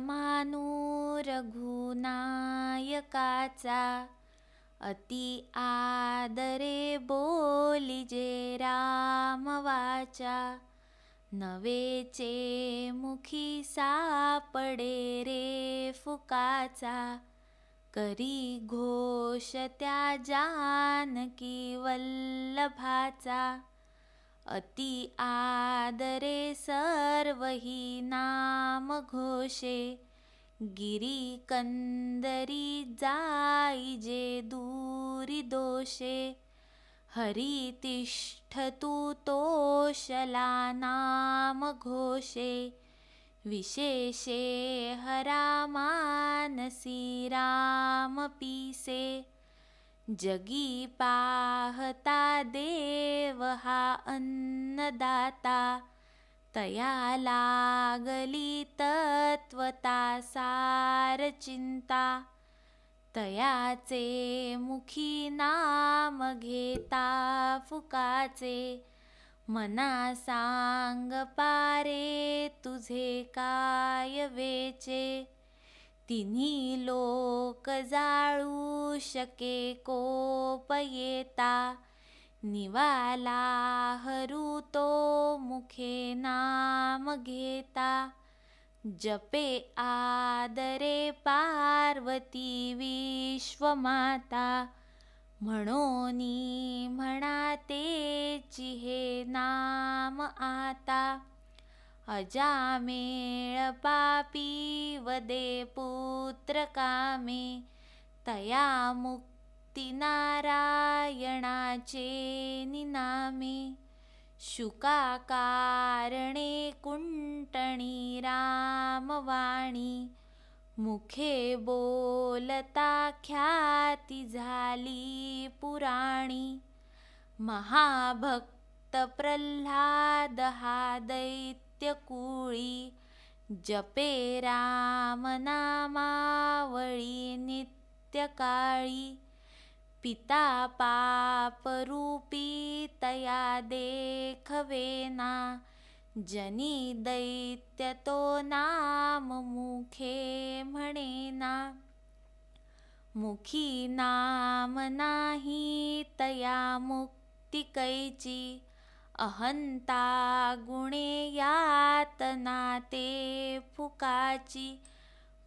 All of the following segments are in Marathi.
मानू रघुनायकाचा अति आदरे बोलिजे रामवाचा नवेचे मुखी सापडे रे फुकाचा करी घोष त्या जानकी वल्लभाचा. अति आदरे सर्वहि नाम घोषे। गिरिकन्दरी जायिजे दूरिदोषे हरितिष्ठतु तोषलानामघोषे विशेषे हरामानसि रामपीसे जगी पाहता दे देव हा अन्नदाता. तया लागली तत्वता सार चिंता. तयाचे मुखी नाम घेता फुकाचे. मना सांग पारे तुझे काय वेचे? तिन्ही लोक जाळू शके कोप येता. निवाला हरू तो मुखे नाम घेता जपे आदरे पार्वती विश्वमाता। म्हणोनी म्हणा तेची हे नाम आता। अजामेळ पापी वदे पुत्र कामे। तया मुक्ती नारायणाचे निनामे शुका कारणे कुंटणी रामवाणी मुखे बोलता ख्याती झाली पुराणी महाभक्त प्रल्हाद हा दैत्य कुळी जपे राम नामावळी नित्य काळी पिता पापरूपी तया देखवेना। जनी दैत्य तो नाम मुखे म्हणेना। मुखी नाम नाही तया मुक्ती कैची। अहंता गुणे यातना ते फुकाची।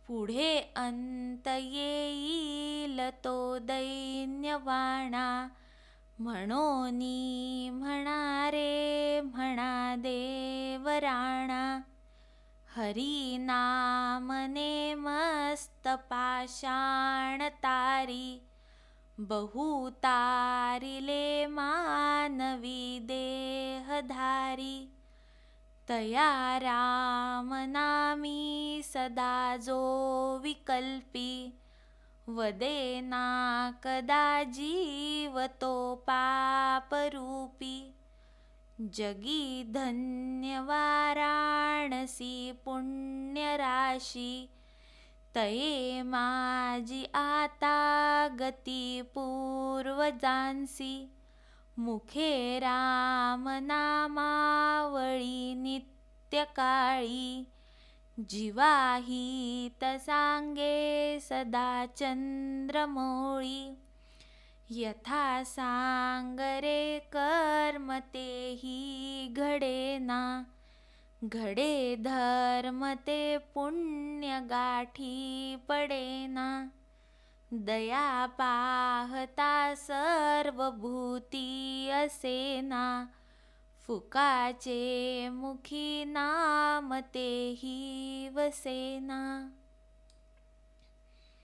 पुढे अंत येईल तो दैन्यवाणा. म्हणोनी म्हणा रे म्हणा देवराणा. हरी नामने मस्त पाषाण तारी. बहु तारिले मानवी देहधारी. तया रामनामी सदा जो विकल्पी वदेना कदा जीवतो पापरूपी। जगी धन्य वाराणसी पुण्यराशी तये माझी आता गती पूर्वजांसी मुखे राम नामावळी नित्यकाळी. काळी सांगे सदा चंद्रमोळी. यथा सांग रे कर्म तेही घडेना घडे धर्म ते पुण्य गाठी पडेना दया पाहता सर्व भूती असेना फुकाचे मुखी नाम तेही वसेना